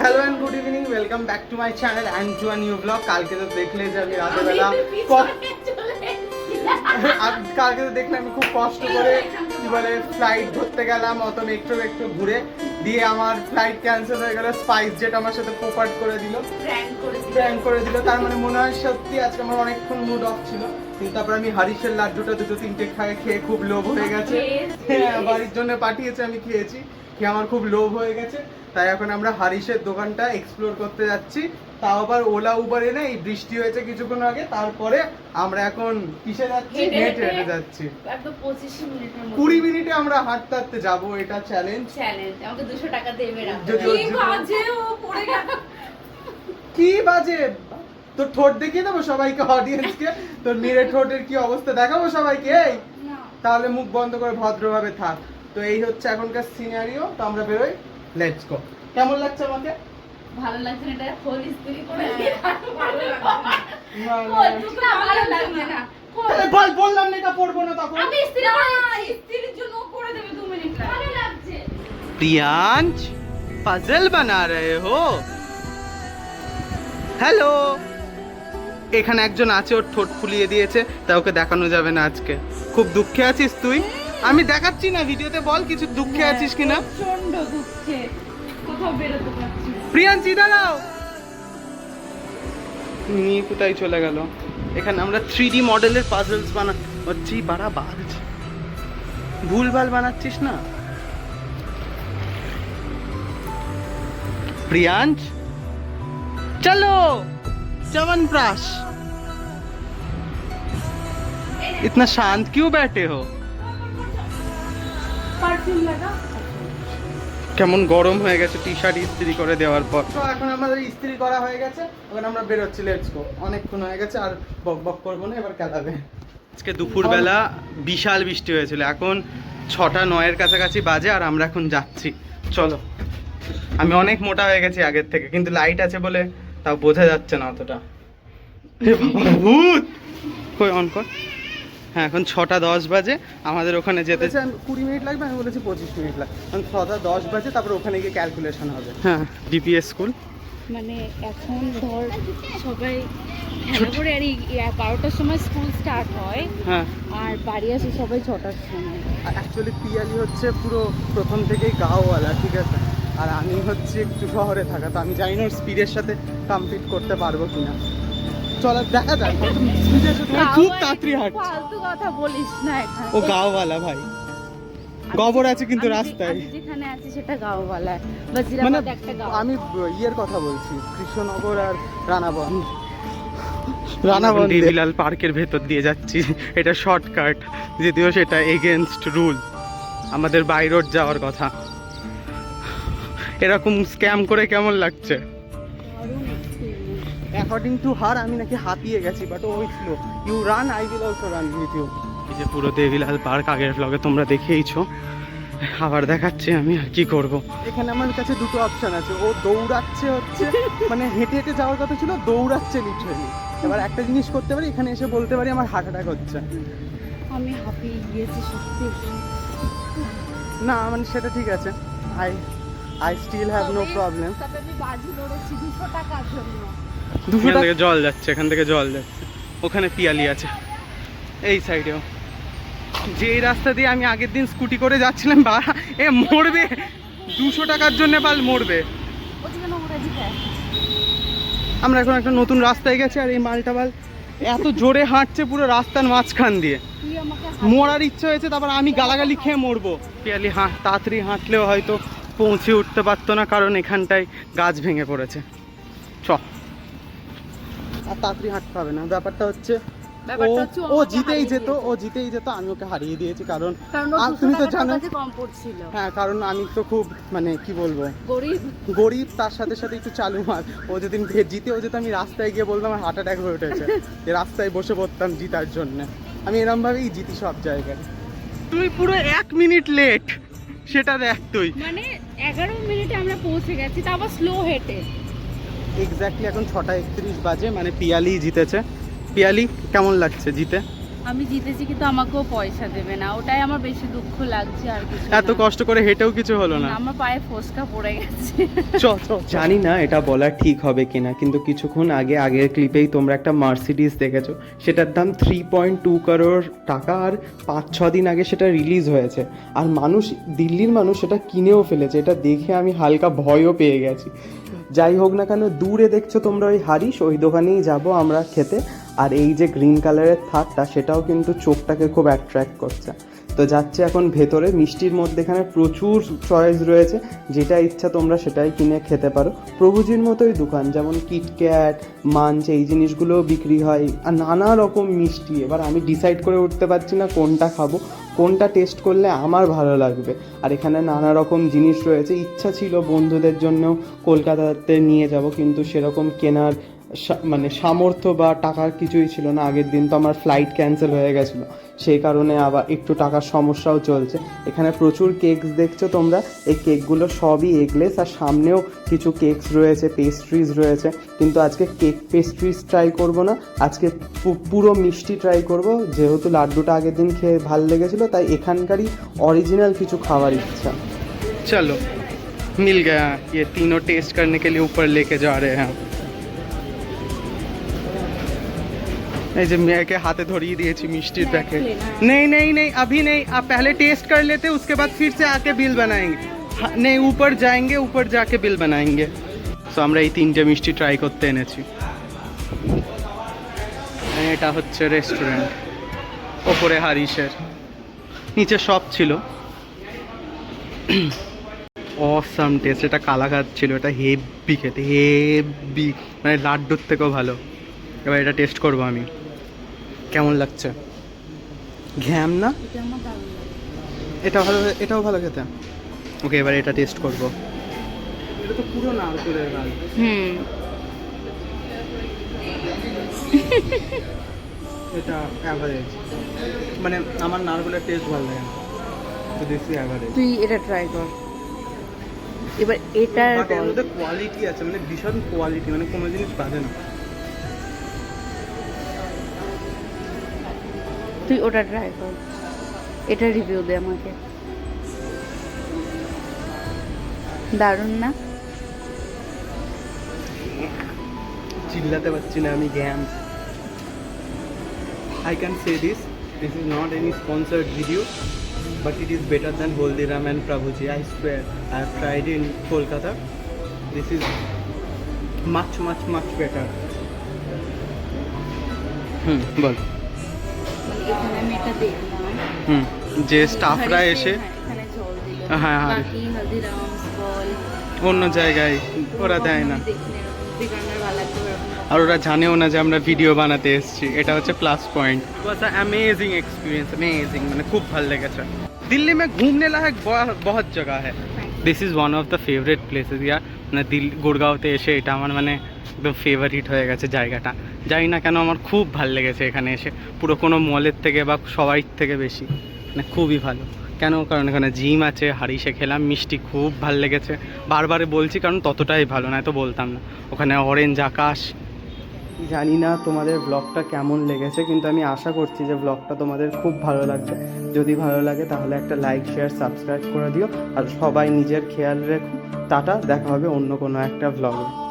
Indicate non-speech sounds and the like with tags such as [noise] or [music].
Hello and good evening welcome back to my channel and to new blog কালকে তো দেখলে যে আমি আজ- কালকে তো দেখলে আমি খুব কষ্ট করে কি বলে ফ্লাইট ধরতে গেলাম অত মেট্রো মেট্রো ঘুরে দিয়ে আমার ফ্লাইট ক্যান্সেল হয়ে গেল। স্পাইস জেট আমার সাথে পোপাট করে দিল। প্র্যাঙ্ক করে দিল। তার মানে মনে হয় সত্যি আজকে আমার অনেকক্ষণ মুড অফ ছিল। কিন্তু তারপর আমি হারিসের লাড্ডুটা দুটো তিনটে খাই খেয়ে খুব লোভ হয়ে গেছে। হ্যাঁ বাড়ির জন্য পাঠিয়েছে আমি খেয়েছি। খেয়ে আমার খুব লোভ হয়ে গেছে। তাই এখন আমরা হারিসের দোকানটা এক্সপ্লোর করতে যাচ্ছি। তাও আবার ওলা উবারে নেই বৃষ্টি হয়েছে কিছুক্ষণ আগে তারপরে আমরা এখন কিসে যাচ্ছি? হেঁটে হেঁটে। যাচ্ছি। একদম পঁচিশ মিনিটের মধ্যে কুড়ি মিনিটে আমরা হাঁটতে হাঁটতে যাব এটা চ্যালেঞ্জ চ্যালেঞ্জ আমাকে দুশো টাকা দেবে যদি কি বাজে ও পড়ে গেল। কি বাজে? তোর ঠোঁট দেখিয়ে দেবো সবাইকে অডিয়েন্সকে তোর মেরে ঠোঁটের কি অবস্থা দেখাবো সবাইকে এই? তাহলে মুখ বন্ধ করে ভদ্রভাবে থাক। তো এই হচ্ছে এখনকার সিনারিও তো আমরা বেরোই। লেটস গো কেমন লাগছে আমাকে? বানা রহে হো। হ্যালো এখানে একজন আছে ওর ঠোঁট ফুলিয়ে দিয়েছে তা ওকে দেখানো যাবে না আজকে। খুব দুঃখে আছিস তুই? আমি দেখাচ্ছি না ভিডিওতে বল কিছু দুঃখে আছিস কিনা প্রচন্ড দুঃখে কোথাও বেরোতে পারছি না। প্রিয়াঞ্চ দাঁড়াও নিয়ে কোথায় চলে গেল এখানে আমরা থ্রি ডি মডেলের পাজলস বানাচ্ছি বাড়া বাজ ভুলভাল বানাচ্ছিস না प्रियांश चलो च्यवनप्राश इतना शांत क्यों बैठे हो পারফিউম লাগা কেমন গরম হয়ে গেছে টি শার্ট ইস্ত্রি করে দেওয়ার পর। তো এখন আমাদের ইস্ত্রি করা হয়ে গেছে এখন আমরা বেরোচ্ছি লেটস গো অনেকক্ষণ হয়ে গেছে আর বক বক করব না এবার খেলাবে আজকে দুপুরবেলা বিশাল বৃষ্টি হয়েছিল এখন ছটা নয়ের কাছাকাছি বাজে আর আমরা এখন যাচ্ছি। চলো। আমি অনেক মোটা হয়ে গেছি আগের থেকে কিন্তু লাইট আছে বলে তাও বোঝা যাচ্ছে না অতটা। [laughs] ভূত! কই অন কর। হ্যাঁ এখন ছটা দশ বাজে আমাদের ওখানে যেতে কুড়ি মিনিট লাগবে? আমি বলেছি পঁচিশ মিনিট লাগবে। কারণ ছটা দশ বাজে তারপর ওখানে গিয়ে ক্যালকুলেশন হবে। হ্যাঁ ডিপিএস স্কুল। মানে এখন ধর সবাই করে আর এই বারোটার সময় স্কুল স্টার্ট হয়। হ্যাঁ। আর বাড়ি আসে সবাই ছটার সময়। অ্যাকচুয়ালি পিয়ালি হচ্ছে পুরো প্রথম থেকেই গাঁওয়ালা ঠিক আছে? আর আমি হচ্ছে একটু শহরে থাকা তো আমি জানি না ওর স্পিডের সাথে কমপ্লিট করতে পারব কিনা। চল দেখা যাক খুব তাড়াতাড়ি হাঁটছে। কথা বলিস না ও গাঁওয়ালা ভাই। গবর আছে কিন্তু আমি রাস্তায়। আমি যেখানে আছি সেটা গাঁওওয়ালা মানে আমি ইয়ের কথা বলছি কৃষ্ণনগর আর রানাবন। রানাবন দেবিলাল পার্কের ভেতর দিয়ে যাচ্ছি। এটা শর্টকাট যদিও সেটা এগেনস্ট রুল আমাদের বাই রোড যাওয়ার কথা। এরকম স্ক্যাম করে কেমন লাগছে? অ্যাকর্ডিং টু হার আমি নাকি হাতিয়ে গেছি বাট ওই ছিল। You run I will also run with you এই যে পুরো দেবিলাল পার্ক আগের ব্লগে তোমরা দেখেইছো। আবার দেখাচ্ছি আমি আর কি করব। এখানে আমার কাছে দুটো অপশন আছে ও দৌড়াচ্ছে হচ্ছে মানে হেঁটে হেঁটে যাওয়ার কথা ছিল দৌড়াচ্ছে লিটারেলি এবার একটা জিনিস করতে পারি এখানে এসে বলতে পারি আমার হার্ট অ্যাটাক হচ্ছে। আমি হাঁপিয়ে গিয়েছি সত্যি। না মানে সেটা ঠিক আছে। I I still have no problem তবে আমি বাজি লড়েছি দুশো টাকার জন্য। দুশো থেকে জল যাচ্ছে, এখান থেকে জল যাচ্ছে। ওখানে পিয়ালি আছে। এই সাইডেও। যে এই রাস্তা দিয়ে আমি আগের দিন স্কুটি করে যাচ্ছিলাম বা এ মরবে। দুশো টাকার জন্য পাল মরবে। আমরা এখন একটা নতুন রাস্তায় গেছি, আর এই মালটা বাল এত জোরে হাঁটছে পুরো রাস্তার মাঝখান দিয়ে। মরার ইচ্ছে হয়েছে, তারপর আমি গালাগালি খেয়ে মরবো। পিয়ালি হাঁ তাড়াতাড়ি হাঁটলেও হয়তো পৌঁছে উঠতে পারতো না, কারণ এখানটায় গাছ ভেঙে পড়েছে। চ। আর তাড়াতাড়ি হাঁটতে হবে না। ব্যাপারটা হচ্ছে ব্যাপারটা ও- হচ্ছে ও ও জিতেই যেত ও জিতেই যেত আমি ওকে হারিয়ে দিয়েছি কারণ ও তুমি তো জানো হ্যাঁ কারণ আমি তো খুব মানে কি বলব? গরিব। গরিব তার সাথে সাথে একটু চালু মার ও যেদিন ভে- জিতেও যেত আমি রাস্তায় গিয়ে বলতাম আমার হার্ট অ্যাটাক হয়ে উঠেছে। [laughs] যে রাস্তায় বসে পড়তাম জিতার জন্য। আমি এরম ভাবেই জিতি সব জায়গায়। তুই পুরো এক মিনিট লেট সেটা দেখ তুই। মানে এগারো মিনিটে আমরা পৌঁছে গেছি তা আবার স্লো হেঁটে এক্স্যাক্টলি এখন ছটা একত্রিশ বাজে মানে পিয়ালি জিতেছে। পিয়ালি কেমন লাগছে জিতে? আমি জিতেছি কিন্তু আমাকেও পয়সা দেবে না। ওটাই আমার বেশি দুঃখ লাগছে আর কিছু এত কষ্ট করে হেঁটেও কিছু হলো না। আমার পায়ে ফোসকা পড়ে গেছে। জানি না এটা বলা ঠিক হবে কিনা কিন্তু কিছুক্ষণ আগে আগের ক্লিপেই তোমরা একটা মার্সিডিজ দেখেছ। সেটার দাম থ্রি পয়েন্ট টু করোড় টাকা আর পাঁচ ছ দিন আগে সেটা রিলিজ হয়েছে। আর মানুষ দিল্লির মানুষ সেটা কিনেও ফেলেছে। এটা দেখে আমি হালকা ভয়ও পেয়ে গেছি। যাই হোক না কেন দূরে দেখছ তোমরা ওই হারিস ওই দোকানেই যাব আমরা খেতে। আর এই যে গ্রিন কালারের থাকটা, সেটাও কিন্তু চোখটাকে খুব অ্যাট্রাক্ট করছে। তো যাচ্ছে এখন ভেতরে, মিষ্টির মধ্যে এখানে প্রচুর চয়েস রয়েছে, যেটা ইচ্ছা তোমরা সেটাই কিনে খেতে পারো। প্রভুজির মতোই দোকান, যেমন কিটক্যাট মাঞ্চ এই জিনিসগুলোও বিক্রি হয়। আর নানা রকম মিষ্টি, এবার আমি ডিসাইড করে উঠতে পারছি না কোনটা খাব। কোনটা টেস্ট করলে আমার ভালো লাগবে? আর এখানে নানা রকম জিনিস রয়েছে। ইচ্ছা ছিল বন্ধুদের জন্য কলকাতাতে নিয়ে যাব, কিন্তু সেরকম কেনার মানে সামর্থ্য বা টাকার কিছুই ছিল না আগের দিন তো আমার ফ্লাইট ক্যান্সেল হয়ে গেছিলো সেই কারণে আবার একটু টাকার সমস্যাও চলছে এখানে প্রচুর কেকস দেখছো তোমরা এই কেকগুলো সবই এগলেস আর সামনেও কিছু কেকস রয়েছে পেস্ট্রিজ রয়েছে কিন্তু আজকে কেক পেস্ট্রিজ ট্রাই করব না আজকে পু- পুরো মিষ্টি ট্রাই করব যেহেতু লাড্ডুটা আগের দিন খেয়ে ভাল লেগেছিলো তাই এখানকারই অরিজিনাল কিছু খাওয়ার ইচ্ছা চলো मिल गया ये तीनों टेस्ट करने के लिए ऊपर लेके जा रहे हैं এই যে মেয়েকে হাতে ধরিয়ে দিয়েছি মিষ্টির স্ন্যাক্স প্যাকেট लेना है। नहीं नहीं नहीं अभी नहीं आप पहले टेस्ट कर लेते उसके बाद फिर से आके बिल बनाएंगे हाँ, नहीं ऊपर जाएंगे ऊपर जाके बिल बनाएंगे সো আমরা এই তিনটে মিষ্টি ট্রাই করতে এনেছি আর এটা হচ্ছে রেস্টুরেন্ট ওপরে হারিসের নিচে সব ছিল অসাম টেস্ট এটা কালাকাত ছিল এটা হেভি খেতে হেভি মানে লাড্ডুর থেকেও ভালো এবার এটা টেস্ট করবো আমি কেমন লাগছে? ঘ্যাম না? এটা। এটা ভালো এটাও ভালো খেতে। ওকে এবার এটা টেস্ট করব। এটা তো পুরো নারকেলের হুম। এটা অ্যাভারেজ মানে আমার নারকেলের টেস্ট ভালো লাগে না। তো দিস অ্যাভারেজ তুই এটা ট্রাই কর। এবার। মধ্যে কোয়ালিটি আছে মানে ভীষণ কোয়ালিটি মানে কোনো জিনিস বাজে না। তুই ওটা ট্রাই কর। এটা রিভিউ দে আমাকে। দারুণ না? চিল্লাতে পারছি না আমি জ্ঞান। I can say this this is not any sponsored video but it is better than Haldiram and Prabhuji I swear I have tried in Kolkata this is much much much better hmm ball. Hmm যে স্টাফরা এসে হ্যাঁ হ্যাঁ, হ্যাঁ, হ্যাঁ। অন্য জায়গায় ওরা দেয় না। আর ওরা জানেও না যে আমরা ভিডিও বানাতে এসেছি। এটা হচ্ছে plus point amazing experience amazing মানে খুব ভালো লেগেছে। দিল্লি মে ঘুমনে লায়ক বহুত জগা হ্যাঁ this is one of the favourite places ইয়ার মানে দিল্লি গুড়গাঁওতে এসে এটা আমার মানে একদম ফেভারিট হয়ে গেছে জায়গাটা। জানি না কেন আমার খুব ভালো লেগেছে এখানে এসে। পুরো কোনো মলের থেকে বা সবাই থেকে বেশি। মানে খুবই ভালো। কেন? কারণ এখানে জিম আছে, হারিসে খেলাম, মিষ্টি খুব ভালো লেগেছে। বারবারে বলছি কারণ ততটাই ভালো, না তো বলতাম না। ওখানে অরেঞ্জ আকাশ। জানি না তোমাদের ব্লগটা কেমন লেগেছে, কিন্তু আমি আশা করছি যে ব্লগটা তোমাদের খুব ভালো লাগছে। যদি ভালো লাগে তাহলে একটা লাইক শেয়ার সাবস্ক্রাইব করে দিও। আর সবাই নিজের খেয়াল রেখো। টাটা, দেখা হবে অন্য কোনো একটা ব্লগে